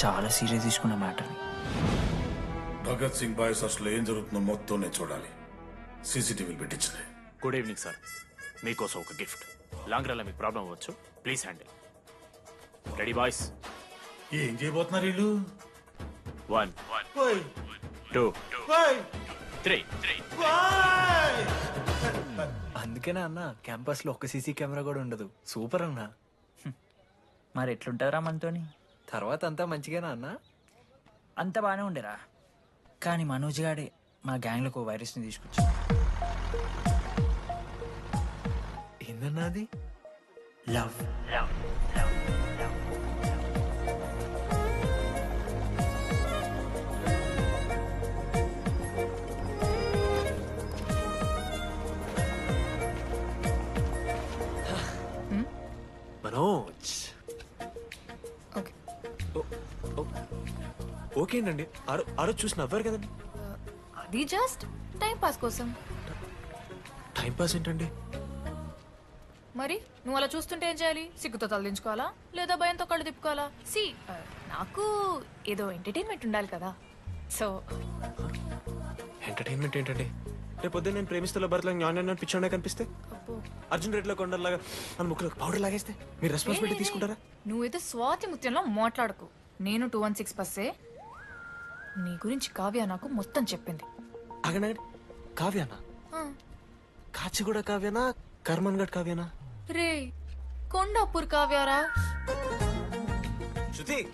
చాలా సీరియస్ తీసుకున్న మ్యాటర్ని భగత్ సింగ్ బాయ్స్ అసలు ఏం జరుగుతుందో మొత్తం నేను చూడాలి. సీసీటీవీలు పెట్టించలే గుడ్ ఈవినింగ్ సార్ మీకోసం ఒక గిఫ్ట్. లాంగ్ రన్లో మీకు ప్రాబ్లం అవ్వచ్చు. ప్లీజ్ హ్యాండిల్ రెడీ బాయ్స్ ఏం చేయబోతున్నారు వీళ్ళు? వన్ టూ త్రీ త్రీ అందుకేనా అన్న క్యాంపస్లో ఒక సీసీ కెమెరా కూడా ఉండదు. సూపర్ అన్న. మరి ఎట్లుంటారా మనతోని? తర్వాత అంతా మంచిగానా అన్న? అంత బాగానే ఉండేరా. కానీ మనోజ్ గాడే మా గ్యాంగ్లోకి వైరస్ని తీసుకొచ్చా ఏందన్నా అది? లవ్ మనోజ్ ఓకేనండి. ఆరో ఆరో చూసి నవ్వారు కదండి. అది జస్ట్ టైం పాస్ కోసం. టైం పాస్ ఏంటండి? మరి నువ్వు అలా చూస్తుంటే ఏం చేయాలి? సిగ్గుతో తలదించుకోవాలా లేదా భయంతో కళ్ళు తిప్పుకోవాలా? సి నాకు ఏదో ఎంటర్టైన్మెంట్ ఉండాలి కదా. సో ఎంటర్టైన్మెంట్ ఏంటండి? రేపు పొద్దున్న నేను ప్రేమిస్తున్న భర్తలో జ్ఞానం పిచ్చోడే కనిపిస్తే? అర్జున్ రెడ్డిలో కొండలాగా మన ముక్కులో పౌడర్ లాగేస్తే మీరు రెస్పాన్సిబిలిటీ తీసుకుంటారా? నువ్వైతే స్వాతి ముత్యంలో మాట్లాడకు. నేను టూ వన్ సిక్స్ బస్సే నీ గురించి కావ్య నాకు మొత్తం చెప్పింది. కావ్యానా? కాచిగూడ కావ్యానా? కర్మన్ గడ్ కావ్యానా? రే కొండాపూర్ కావ్యారా? శృతి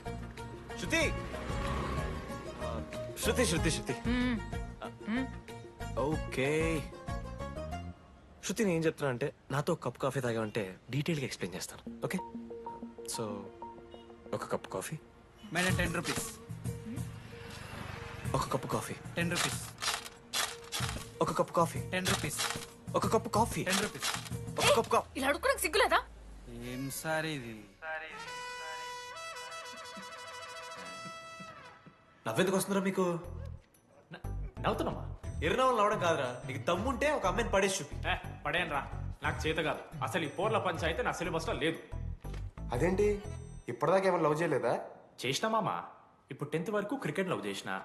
శృతి. శృతి శృతి శృతి. ఓకే. శృతి నేను ఏం చెప్తున్నా అంటే నాతో ఒక కప్ కాఫీ తాగామంటే డీటెయిల్గా ఎక్స్ప్లెయిన్ చేస్తాను. ఓకే? సో ఒక cup coffee. Madam ten rupees. ఒక కప్పు కాఫీ. టెన్ రూపీస్ ఒక కప్పు కాఫీ. టెన్ రూపీస్ ఒక కప్పు కాఫీ. టెన్ రూపీస్ ఒక కప్పు కాఫీ ఇలా అడుక్కోడానికి సిగ్గులేదా? ఏం సార్ ఇది? నవ్వెందుకు వస్తున్నారా మీకు? నవ్వుతున్నామా? ఎర్రనవ్వులు నవ్వడం కాదురా. నీకు దమ్ముంటే ఒక అమ్మాయిని పడేసి చూపి. ఏ పడేయను రా నాకు చేత కాదు. అసలు ఈ పోర్ల పంచాయతీ నా సిలబస్లో లేదు. అదేంటి? ఇప్పటిదాకా ఏమైనా లవ్ చేయలేదా? చేసినా మామ? ఇప్పుడు టెన్త్ వరకు క్రికెట్ లవ్ చేసిన.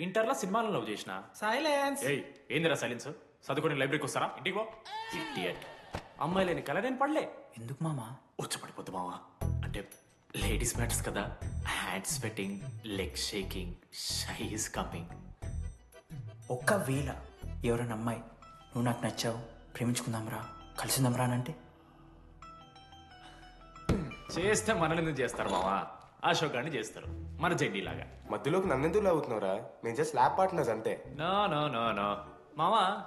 ఇంటర్లో సినిమాలను లవ్ చేసిన? సైలెన్స్. ఏయ్ ఏందిరా సైలెన్స్? చదువుకొని లైబ్రరీకి వస్తారా? ఇంటికి పో. ఇడియట్ అమ్మాయి లేని కల నేను పడలే. ఎందుకు మామా? వచ్చపడిపోద్దు మావా. అంటే లేడీస్ మ్యాటర్స్ కదా. Hand sweating leg shaking shy is coming ఒక్కవేళ ఎవరైనా అమ్మాయి నువ్వు నాకు నచ్చావు ప్రేమించుకుందాంరా కలిసిందాంరా అని అంటే? చేస్తే మనల్ని ఎందుకు చేస్తారు మావా? అశోక్ గారిని చేస్తారు. మన జెండీ లాగా మధ్యలోకి నన్నెందుకు లవ్ అవుతున్నావురా? నేను జస్ట్ ల్యాబ్ పార్ట్నర్స్ అంతే. No no no no. మావా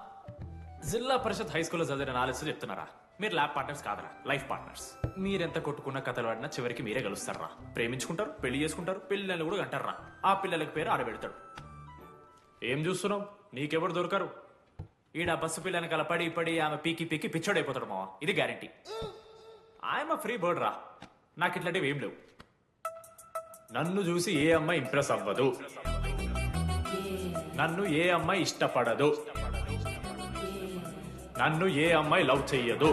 జిల్లా పరిషత్ హై స్కూల్లో చదివిన నాలెడ్జ్ చెప్తున్నారా? మీరు ల్యాబ్ పార్ట్నర్స్ కాదరా లైఫ్ పార్ట్నర్స్ మీరెంత కొట్టుకున్న కథలు ఆడినా చివరికి మీరే కలుస్తారా ప్రేమించుకుంటారు పెళ్ళి చేసుకుంటారు పిల్లల్ని కూడా అంటారా ఆ పిల్లలకి పేరు ఆడబెడతాడు. ఏం చూస్తున్నావు? నీకెవరు దొరకరు? ఈడ బస్సు పిల్లని కల పడి పడి ఆమె పీకి పీకి పిచ్చోడైపోతాడు మావా. ఇది గ్యారంటీ ఆయమ ఫ్రీ బర్డ్ రా. నాకు ఇట్లాంటివి ఏం లేవు. నన్ను చూసి ఏ అమ్మాయి ఇంప్రెస్ అవ్వదు. నన్ను ఏ అమ్మాయి ఇష్టపడదు. నన్ను ఏ అమ్మాయి లవ్ చెయ్యదు.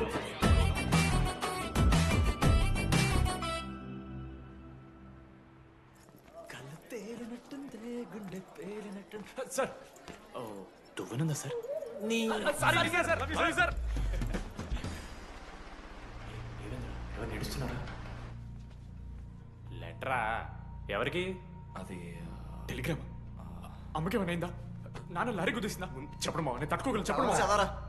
సార్. ఓ దువ్వనుందా సార్? నీ ఎవరు నడుస్తున్నారా? లెటరా? ఎవరికి? అది టెలిగ్రామ్. అమ్మకి ఏమైనా నాన్న లారీ కుదిసిందా? చెప్పడం నేను తట్టుకోగలను చెప్పడం. చదవరా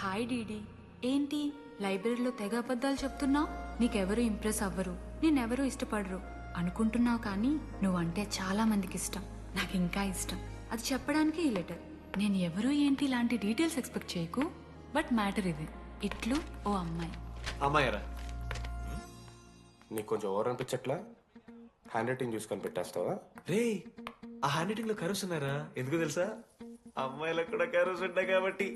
హాయ్ డీడీ. ఏంటి? లైబ్రరీలో తెగ అబద్ధాలు చెప్తున్నావు? నీకెవరు ఇంప్రెస్ అవ్వరు. నేనెవరూ ఇష్టపడరు. అనుకుంటున్నావు కానీ నువ్వంటే చాలా మందికి ఇష్టం. నాకు ఇంకా ఇష్టం. అది చెప్పడానికి ఈ లెటర్. నేను ఎవరు ఏంటి ఇలాంటి డీటెయిల్స్ ఎక్స్పెక్ట్ చేయకు. బట్ మ్యాటర్ ఇది. ఇట్లు ఓ అమ్మాయి. అమ్మాయరా. నీకు కొంచెం ఓవర్ అనిపించట్లా? హ్యాండ్ రైటింగ్ చూసుకొని పెట్టేస్తావా రే ఆ హ్యాండ్ రైటింగ్లో కరోస్ ఉన్నారా ఎందుకు తెలుసా? అమ్మాయిలకు కూడా కరోస్ ఉంటాయి కాబట్టి.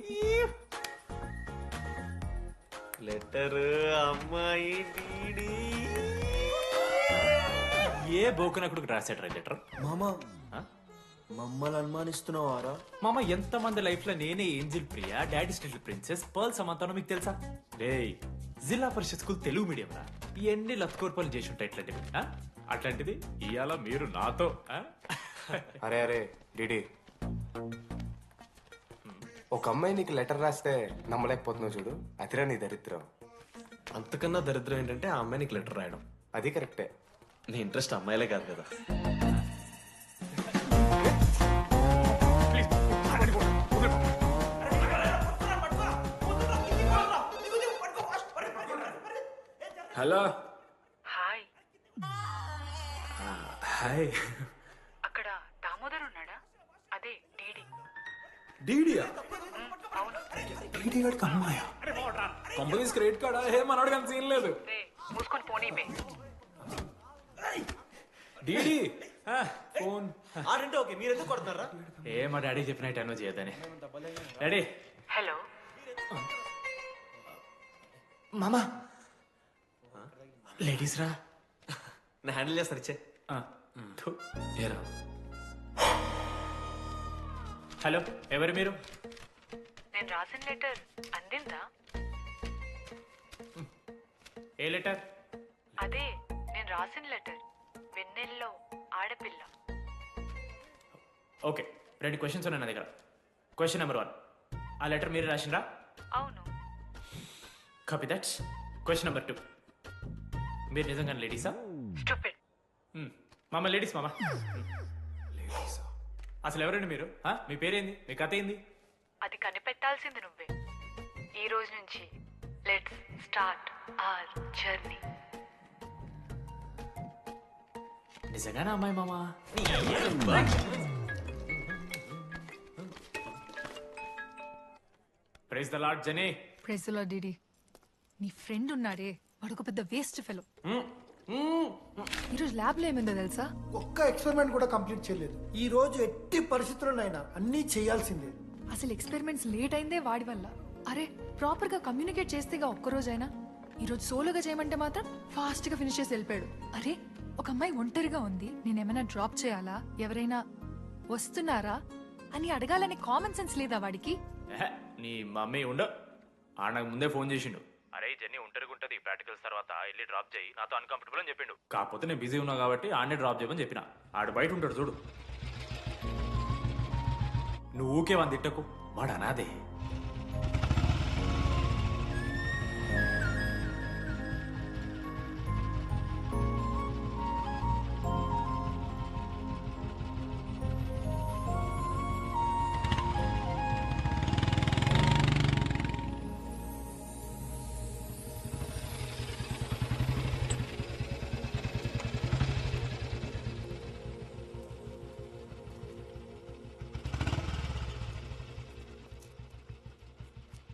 లెటర్ అమ్మాయి డీడీ ఏ బోకునకుడికి రాశాడు రా లెటర్ మామా మమ్మల్ని అనుమానిస్తున్నావారా? మామ ఎంత మంది లైఫ్లో నేనే angel Priya daddy still princess pearl సమంతానో మీకు తెలుసా? రే జిల్లా పరిషత్ స్కూల్ తెలుగు మీడియం రా. ఎన్ని లత్కోర్పాలు చేసి ఉంటాయి ఇట్లాంటివి ఆ? అట్లాంటిది ఇవాళ మీరు నాతో ఆ? అరే అరే డిడి. ఒక అమ్మాయి నీకు లెటర్ రాస్తే నమ్మలేకపోతున్నావు చూడు. అదిరా నీ దరిద్రం. అంతకన్నా దరిద్రం ఏంటంటే ఆ అమ్మాయి నీకు లెటర్ రాయడం. అది కరెక్టే. నీ ఇంట్రెస్ట్ అమ్మాయిలే కాదు కదా. హలో. హాయ్. హాయ్. అక్కడ దామోదర్ ఉన్నాడా? అదే డీడీ. డీడియా? అవును. డీడీ గారికి అమ్మాయా? Companies credit కార్డా? ఏ మనోడు కానీ సీన్ లేదు. మూసుకొని పోనీ డీడీ. ఫోన్. ఆడంటే ఓకే మీరు ఎందుకు కొడుతున్నారా? ఏ మా డాడీ చెప్పినట్టు అనో చేయదని డాడీ. హలో. మామా లేడీస్ రా. నేను హ్యాండిల్ చేస్తాను ఇచ్చే. ఆ, థు. ఏరా? హలో ఎవరు మీరు? నేను రాసిన లెటర్ అందిందా ఏ లెటర్? అదే నేను రాసిన లెటర్. వెన్నెల్లో ఆడపిల్ల. ఓకే రెండు క్వశ్చన్స్ ఉన్నాయి నా దగ్గర. క్వశ్చన్ నెంబర్ వన్ ఆ లెటర్ మీరు రాసిండ్రా అవును. Copy that question number two మీరు నిజంగా లేడీసా? స్టూపిడ్ మామ. లేడీస్ మామ. అసలు ఎవరండి మీరు? ఆ? మీ పేరేంది? మీ కథ ఏంది? అది కనిపెట్టాల్సింది నువ్వే. ఈ రోజు నుంచి లెట్స్ స్టార్ట్ ఆర్ జర్నీ నిజంగానే అమ్మాయి మామ? ప్రైజ్ ద లార్డ్ జనీ ప్రెజలో డిడి నీ ఫ్రెండ్ ఉన్నాడే. వాడు ఒక పెద్ద వేస్ట్ ఫెలో ఈరోజు ల్యాబ్లో ఏమైందో తెలుసా? ఒక్క ఎక్స్పెరిమెంట్ కూడా కంప్లీట్ చేయలేదు. ఈ రోజు ఎట్టి పరిస్థితుల్లోనైనా అన్నీ చేయాల్సిందే. అసలు ఎక్స్పెరిమెంట్స్ లేట్ అయిందే వాడి వల్ల. అరే ప్రాపర్గా కమ్యూనికేట్ చేస్తేగా ఒక్కరోజైనా ఈరోజు సోలోగా చేయమంటే మాత్రం ఫాస్ట్గా ఫినిష్ చేసి వెళ్ళిపోయాడు. అరే ఒక అమ్మాయి ఒంటరిగా ఉంది. నేనేమైనా డ్రాప్ చేయాలా? ఎవరైనా వస్తున్నారా? అని అడగాలనే కామన్ సెన్స్ లేదా వాడికి? నీ మమ్మీ ఉండ. ఆ నాకు ముందే ఫోన్ చేసిండు. ఉంటది ప్రాక్టికల్స్ తర్వాత వెళ్ళి డ్రాప్ చేయి. నాతో అన్కంఫర్టబుల్ అని చెప్పిండు. కాకపోతే నేను బిజీ ఉన్నా కాబట్టి ఆడనే డ్రాప్ చేయమని చెప్పిన. ఆడు బయట ఉంటాడు చూడు. నువ్వు ఊకే వంది తిట్టకు. వాడు అనాదే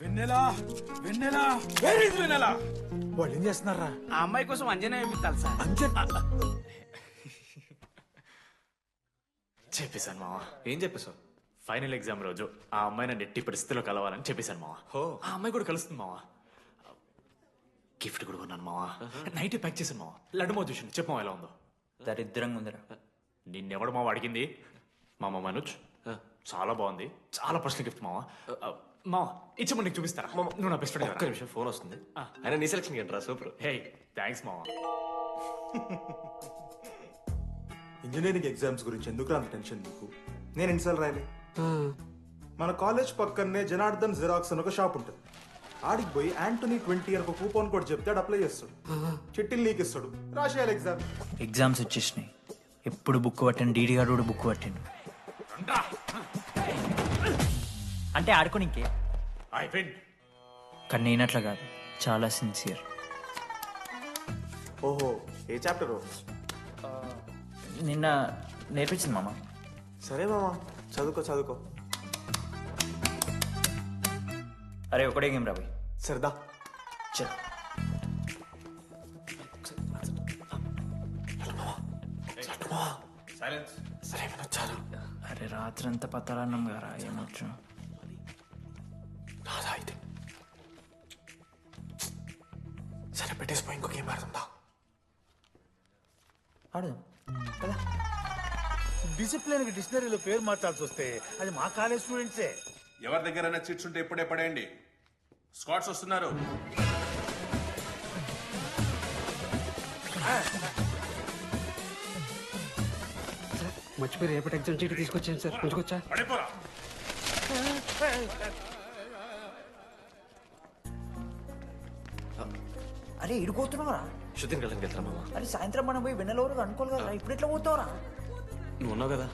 వెన్నెలా వెన్నెలా వెన్నెలా? వాళ్ళు ఏం చేస్తున్నారా? ఆ అమ్మాయి కోసం అంజనా వేయించాలి సార్. చెప్పేశాను మావా. ఏం చెప్పేశావు? ఫైనల్ ఎగ్జామ్ రోజు ఆ అమ్మాయి నన్ను ఎట్టి పరిస్థితిలో కలవాలని చెప్పేశాను మావా. హో. ఆ అమ్మాయి కూడా కలుస్తుంది మావా. గిఫ్ట్ కూడా కొన్నాను మావా. నైట్ ప్యాక్ చేశాను మావా. లడ్డు మావ చూసింది చెప్పు మావ ఎలా ఉందో. దరిద్రంగా ఉందిరా. నిన్నెవడు మావ అడిగింది? మామ మనోజ్. చాలా బాగుంది. చాలా పర్సనల్ గిఫ్ట్ మావా. మావా ఇచ్చమని నీకు చూపిస్తారా? నువ్వు నా బెస్ట్ ఒక్క ఫ్రెండ్ నిమిషం ఫోన్ వస్తుంది. అయినా నీ సెలక్షన్ ఏంట్రా? సూపర్. హే థ్యాంక్స్ మావా ఇంజనీరింగ్ ఎగ్జామ్స్ గురించి ఎందుకు అంత టెన్షన్ నీకు? నేను ఎన్నిసార్లు రాయలే? మన కాలేజ్ పక్కనే జనార్దన్ జిరాక్స్ అని ఒక షాప్ ఉంటుంది. ఆడికి పోయి యాంటనీ ట్వంటీ అని ఒక కూపన్ కోడ్ చెప్తే ఆడు అప్లై చేస్తాడు. చిట్టిల్ నీకు ఇస్తాడు. రాసేయాలి ఎగ్జామ్ ఎగ్జామ్స్ వచ్చేసినాయి. ఎప్పుడు బుక్ పట్టాను డీడీ గారు కూడా బుక్ పట్టిండు. అంటే ఆడుకోనికే అయిపోయింది కానీ నేనట్లా కాదు. చాలా సిన్సియర్ ఓహో ఏ చాప్టర్ నిన్న నేర్పించింది మామ. సరే మామా చదువుకో చదువుకో. అరే ఒకటే గేమ్ రాబోయ్. సరదా. చల్. సరే అరే రాత్రంతా పత్తాలన్నం గారా ఏమొచ్చు రాదా అయితే సరే పెట్టేసిపోయి ఇంకో గేమ్ ఆడుతుందా ఆడదాం. డిసిప్లిన్ డిక్షనరీలో పేరు మార్చాల్సి వస్తే అది మా కాలేజ్ స్టూడెంట్సే ఎవరి దగ్గరైనా చిట్స్ ఉంటే ఇప్పుడే పడేయండి. స్కాట్స్ వస్తున్నారు. మర్చిపోయి రేపటి ఎగ్జామ్ చీటి తీసుకొచ్చాను సార్. ఉంచుకొచ్చా పడిపోరా. అరే ఇడిపోతున్నావురా శుద్ధిని వెళ్ళడానికి వెళ్తారా మామ? అరే సాయంత్రం మనం పోయి వెన్నెలవరకు అనుకోవాలి కదా ఇప్పుడు ఎట్లా పోతావురా? నువ్వు ఉన్నావు కదా.